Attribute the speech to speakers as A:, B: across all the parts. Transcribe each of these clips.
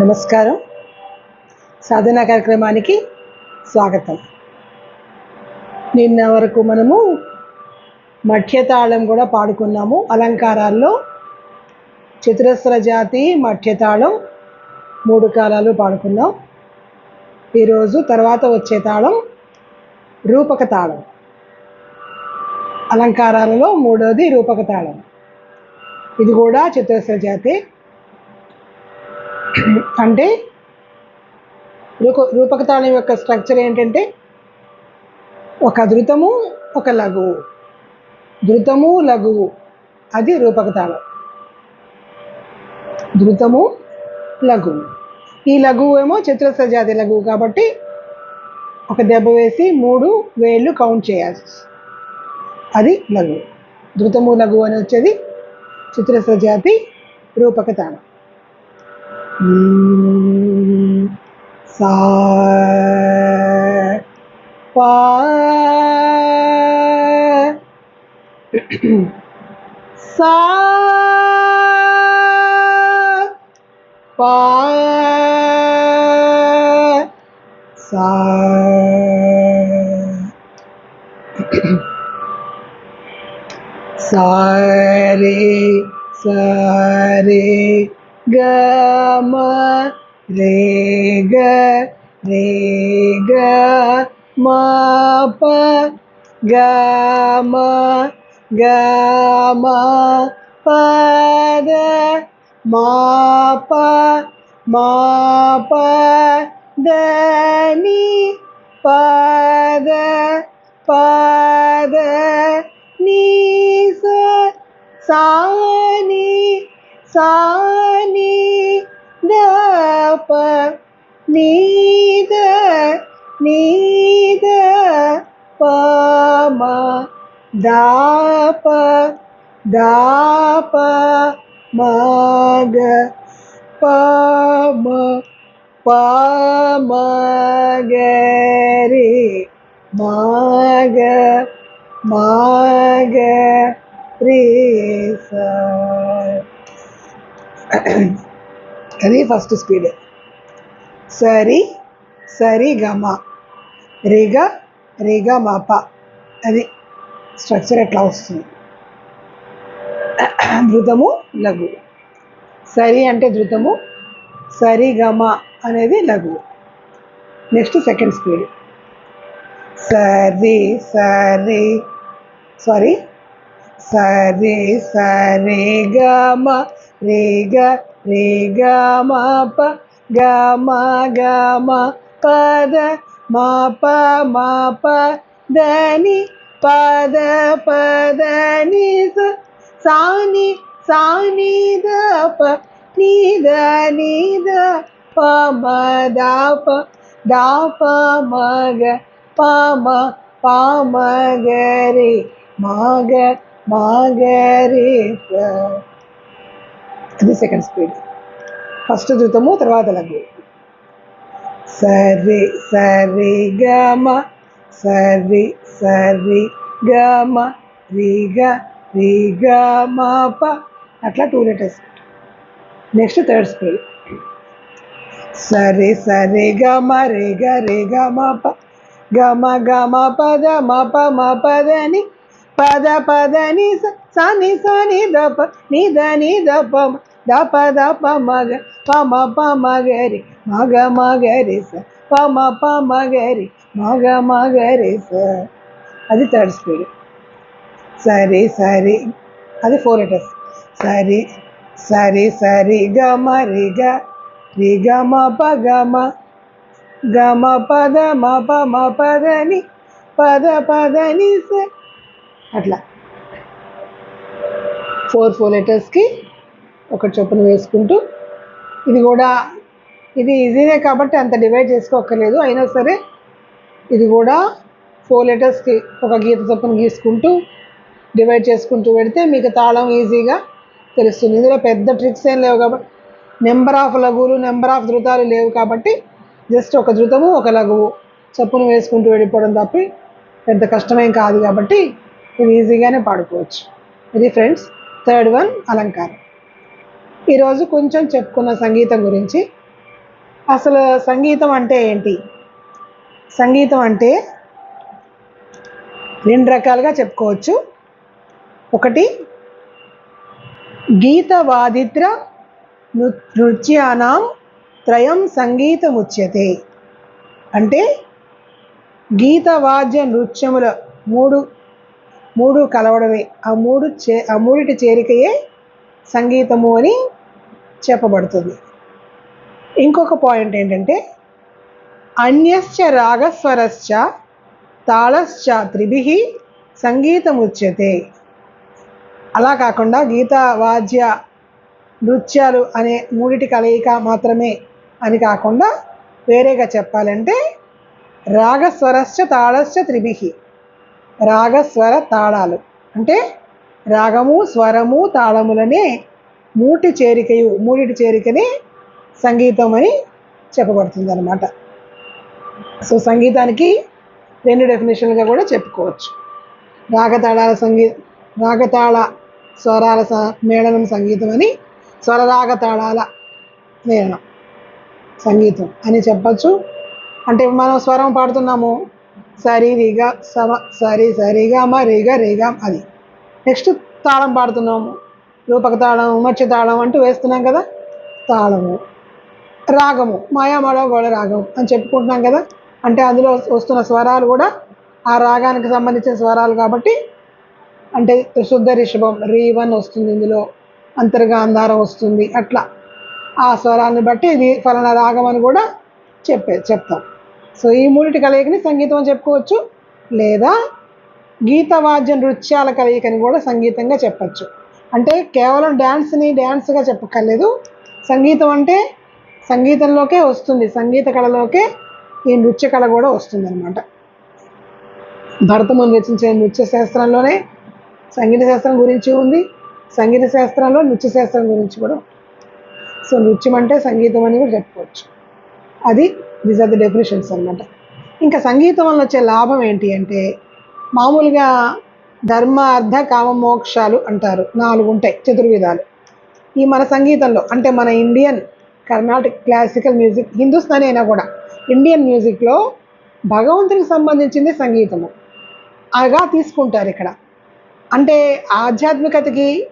A: నమస్కారం. సాధన కార్యక్రమానికి స్వాగతం. నిన్న వరకు మనము మఠ్యతాళం కూడా పాడుకున్నాము. అలంకారాల్లో చతురస్ర జాతి మఠ్యతాళం మూడు కాలాలు పాడుకున్నాం. ఈరోజు తర్వాత వచ్చే తాళం రూపక తాళం. అలంకారాలలో మూడోది రూపక తాళం. ఇది కూడా చతురస్ర జాతి అంటే రూప రూపకతాళం యొక్క స్ట్రక్చర్ ఏంటంటే ఒక ధృతము ఒక లఘువు. ధృతము లఘువు. అది రూపకతాళం ధృతము లఘువు. ఈ లఘువు ఏమో చతురస్ర జాతి లఘువు కాబట్టి ఒక దెబ్బ వేసి మూడు వేళ్ళు కౌంట్ చేయాల్సి అది లఘువు. ధృతము లఘువు అని వచ్చేది చతురస్ర జాతి రూపక sa pa sa pa sa sa re sa re గ మ రే గ రే గ మ ప గ మ గ మ ప ద మ ప మ ప ద ని ప ద ప ద ని స సా ని సా ని ద ప ని ద ని ద ప మ ద ప ద ప మ గ ప మ సరి సరిగమ రిగ రిగమప అది స్ట్రక్చర్ ఎట్లా వస్తుంది? ధృతము లఘు. సరి అంటే ధృతము సరిగమ అనేది లఘు. Next second speed. సరి సరి సారీ. సరి సరి గమ రే గ రే గ మ ప గ మ గ మ పద మ ప మ ప ద ని పద పద ని స సా ని సా ని ద ప ని ద ని ద ప మ ద ప ద ప మ గ ప మ ప మ గ రే మ గ ఫస్ట్ ధృతము తర్వాత లఘు. సరి సరి గమ సరి సరి గమ రి గ రి గ ప అట్లా two letters next third speed సరి సరి గమ రి గ రే గ మ ప గమ గమ పద మ ప అని పద పద ని స సా ని సా ని ద ప ని ద ని ద ప మ ద ప ద ప మ గ ప మ ప మ గ రి మ గ మ గ రి స ప మ ప మ గ రి మ గ మ గ రి స అది థర్డ్ స్పీడ్ సరి సరి అది ఫోర్ లెటర్స్ సరి సరి సరి గ మ రి గ రి గ మ ప గ మ గ మ పద మ ప మ పద ని పద పద ని స అట్లా. ఫోర్ ఫోర్ లెటర్స్కి ఒక చొప్పున వేసుకుంటూ ఇది కూడా ఇది ఈజీనే కాబట్టి అంత డివైడ్ చేసుకోక్కర్లేదు. అయినా సరే ఇది కూడా ఫోర్ లెటర్స్కి ఒక గీత చొప్పున గీసుకుంటూ డివైడ్ చేసుకుంటూ పెడితే మీకు తాళం ఈజీగా తెలుస్తుంది. ఇందులో పెద్ద ట్రిక్స్ ఏం లేవు కాబట్టి నెంబర్ ఆఫ్ లఘువులు నెంబర్ ఆఫ్ ధృతాలు లేవు కాబట్టి జస్ట్ ఒక ధృతము ఒక లఘువు చొప్పున వేసుకుంటూ వెళ్ళిపోవడం తప్పి పెద్ద కష్టమేం కాదు కాబట్టి ఇవి ఈజీగానే పాడుకోవచ్చు. ఇది ఫ్రెండ్స్ థర్డ్ వన్ అలంకారం. ఈరోజు కొంచెం చెప్పుకున్న సంగీతం గురించి. అసలు సంగీతం అంటే ఏంటి? సంగీతం అంటే రెండు రకాలుగా చెప్పుకోవచ్చు. ఒకటి గీతవాదిత్ర నృ నృత్యానాం త్రయం సంగీతముచ్యతే అంటే గీతవాద్య నృత్యముల మూడు మూడు కలవడమే. ఆ మూడు చే ఆ మూడిటి చేరికయే సంగీతము అని చెప్పబడుతుంది. ఇంకొక పాయింట్ ఏంటంటే అన్యశ్చ రాగస్వరశ్చ తాళశ్చ త్రిభిః సంగీతముచ్యతే అలా కాకుండా గీత వాద్య నృత్యాలు అనే మూడిటి కలయిక మాత్రమే అని కాకుండా వేరేగా చెప్పాలంటే రాగస్వరశ్చ తాళశ్చ త్రిభి రాగస్వర తాళాలు. అంటే రాగము స్వరము తాళములనే మూటి చేరికయు మూడిటి చేరికనే సంగీతం అని చెప్పబడుతుంది అనమాట సో సంగీతానికి రెండు డెఫినేషన్లుగా కూడా చెప్పుకోవచ్చు. రాగతాళాల సంగీ రాగతాళ స్వరాల స మేళనం సంగీతం అని స్వరరాగతాళాల మేళనం సంగీతం అని చెప్పచ్చు. అంటే మనం స్వరం పాడుతున్నాము సరి రిగా సమ సరి సరిగా మ రిగ రిగా అది. నెక్స్ట్ తాళం పాడుతున్నాము. రూపక తాళం మత్స్య తాళం అంటూ వేస్తున్నాం కదా? తాళము. రాగము. మాయామాడ గోడ రాగం అని చెప్పుకుంటున్నాం కదా? అంటే అందులో వస్తున్న స్వరాలు కూడా ఆ రాగానికి సంబంధించిన స్వరాలు కాబట్టి అంటే శుద్ధ రిషభం రీ వన్ వస్తుంది ఇందులో అంతర్గాంధారం వస్తుంది అట్లా. ఆ స్వరాన్ని బట్టి ఇది ఫలానా రాగం అని కూడా చెప్పే చెప్తాం. సో ఈ మూడిటి కలయికని సంగీతం అని చెప్పుకోవచ్చు. లేదా గీతవాద్య నృత్యాల కలయికని కూడా సంగీతంగా చెప్పచ్చు. అంటే కేవలం డ్యాన్స్ని డ్యాన్స్గా చెప్పక్కర్లేదు. సంగీతం అంటే సంగీతంలోకే వస్తుంది. సంగీత కళలోకే ఈ నృత్య కళ కూడా వస్తుంది అనమాట భరతముని రచించిన నృత్య శాస్త్రంలోనే సంగీత శాస్త్రం గురించి ఉంది. సంగీత శాస్త్రంలో నృత్య శాస్త్రం గురించి కూడా సో నృత్యం అంటే సంగీతం అని కూడా చెప్పుకోవచ్చు. అది దీస్ ఆర్ ది డెఫినేషన్స్ అనమాట ఇంకా సంగీతం వల్ల వచ్చే లాభం ఏంటి అంటే మామూలుగా ధర్మ అర్థ కామ మోక్షాలు అంటారు. నాలుగు ఉంటాయి చతుర్విధాలు. ఈ మన సంగీతంలో అంటే మన Indian Karnataka classical music Hindustani అయినా కూడా ఇండియన్ మ్యూజిక్లో భగవంతునికి సంబంధించింది సంగీతము. అగా తీసుకుంటారు ఇక్కడ. అంటే ఆధ్యాత్మికతకి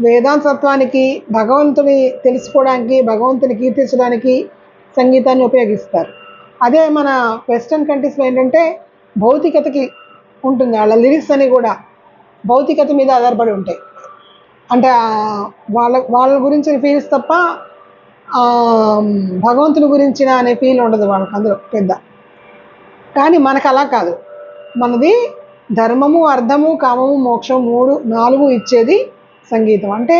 A: వేదాంతత్వానికి భగవంతుని తెలుసుకోవడానికి భగవంతుని కీర్తించడానికి సంగీతాన్ని ఉపయోగిస్తారు. అదే మన వెస్ట్రన్ కంట్రీస్లో ఏంటంటే భౌతికతకి ఉంటుంది. వాళ్ళ లిరిక్స్ అని కూడా భౌతికత మీద ఆధారపడి ఉంటాయి. అంటే వాళ్ళ వాళ్ళ గురించిన ఫీల్స్ తప్ప భగవంతుని గురించిన అనే ఫీల్ ఉండదు వాళ్ళకి అందులో పెద్ద. కానీ మనకు అలా కాదు. మనది ధర్మము అర్థము కామము మోక్షం మూడు నాలుగు ఇచ్చేది సంగీతం. అంటే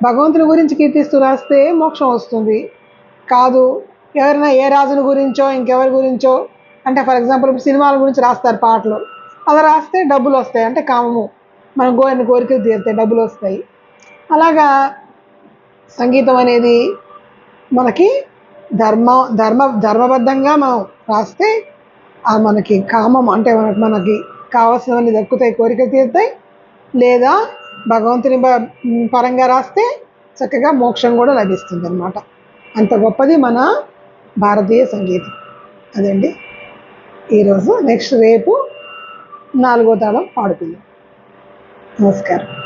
A: భగవంతుని గురించి కీర్తిస్తూ రాస్తే మోక్షం వస్తుంది. కాదు ఎవరైనా ఏ రాజుని గురించో ఇంకెవరి గురించో అంటే ఫర్ ఎగ్జాంపుల్ ఇప్పుడు సినిమాల గురించి రాస్తారు పాటలు. అలా రాస్తే డబ్బులు వస్తాయి. అంటే కామము. మనం కోరిన కోరికలు తీరుతాయి డబ్బులు వస్తాయి. అలాగా సంగీతం అనేది మనకి ధర్మ ధర్మ ధర్మబద్ధంగా మనం రాస్తే ఆ మనకి కామం. అంటే మనకి మనకి కావాల్సినవన్నీ దక్కుతాయి కోరికలు తీరుతాయి. లేదా భగవంతుని పరంగా రాస్తే చక్కగా మోక్షం కూడా లభిస్తుంది అనమాట అంత గొప్పది మన భారతీయ సంగీతం. అదండి. ఈరోజు నెక్స్ట్ రేపు నాలుగో తాళం పాడుకుందాం. నమస్కారం.